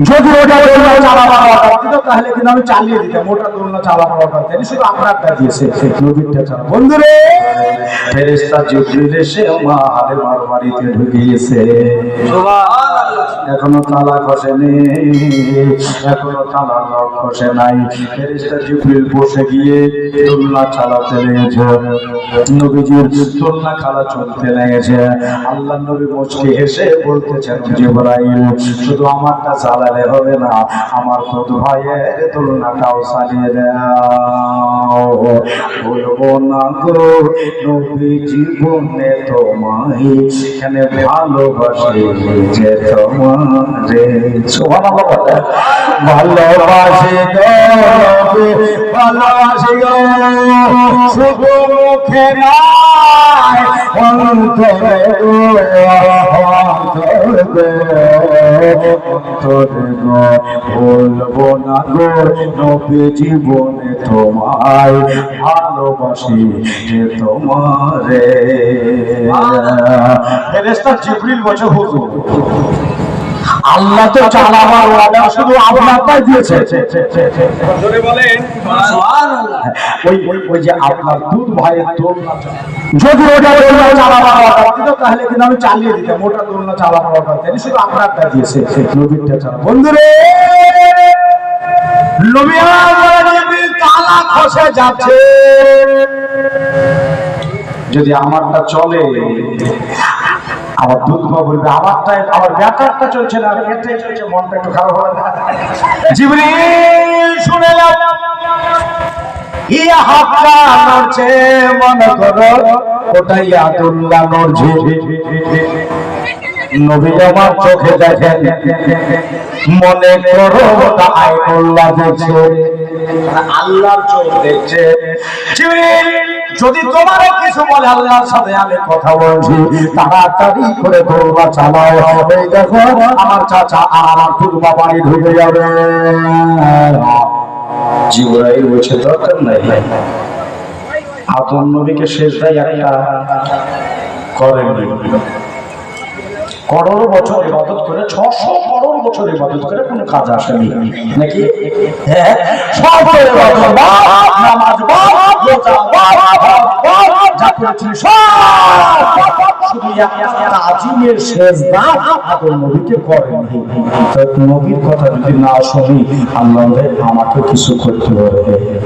যদি ওটা দোলনা চালা পাওয়া দিত তাহলে কিন্তু আমি চালিয়ে দিতাম ওটা দোলনা চালাবার অর্ডার দেয়নি শুধু আপনারটা দিয়েছে নবীরটা চালা। বন্ধুরে ফেরেস্তা জিবরিল এসে আমার মার বাড়িতে ঢুকিয়েছে এখনও তালা খসেনি এখনও তালা লক খসে নাই। ফেরেস্তা জিবরিল বসে গিয়ে দোলনা চালাতে লেগেছে। নবীজির দোলনা খেলা চলতে লেগেছে। আল্লাহ নবী মুচকি হেসে বলতেছেন, জিবরাইল, শুধু আমারটা চালালে হবে না, আমার তো ভাইয়ের দোলনাটাও চালিয়ে দাও। বলব না গো নবী জীবনে তোমায় এখানে ভালোবাসে যে ভালোবাসি গো নবী, গো শুধু মুখে না গো নবী জীবনে তোমায় ভালোবাসি যে তোমারে। ফেরেশতা জিবরিল বলছে আল্লাহ তো চালাবার অর্ডার শুধু আপনারটাই দিয়েছে। ওই ওই ওই যে আপনার দুধ ভাইয়ের দোলনা যদি ওটা দোলনা চালাবার অর্ডার দিত তাহলে কিন্তু আমি চালিয়ে দিতাম। ওটা দোলনা চালাবার অর্ডার দেয়নি শুধু আপনারটা দিয়েছে নবীরটা চালা। বন্ধুরে তালা খসে যাচ্ছে। যদি আমারটা চলে আমার দুধ মা বলবে আমারটা আমার ব্যাপারটা চলছে না এটাই চলছে, মনটা একটু খারাপ হবে না। শুনে চোখে দেখেন, মনে করো ওটা আইনুল্লাহ দেখছে। আল্লাহর চোখ দেখছে। যদি তোমারও কিছু বলে আল্লাহর সাথে আমি কথা বলছি, তাড়াতাড়ি করে চালাও। এই দেখো, আমার চাচা আর ঢুকে যাবে। জিবরাইল বলছে, দরকার নাই। নবীকে শেষ একটা করেননি করোড় বছর ইবাদত করে, ছশো করোড় বছর ইবাদত করে কোনো কাজ আসেনি। নাকি? হ্যাঁ? নবীর কথা যদি না শুনি, আল্লাহ আমাকে কিছু করতে পারে শোভন নবীর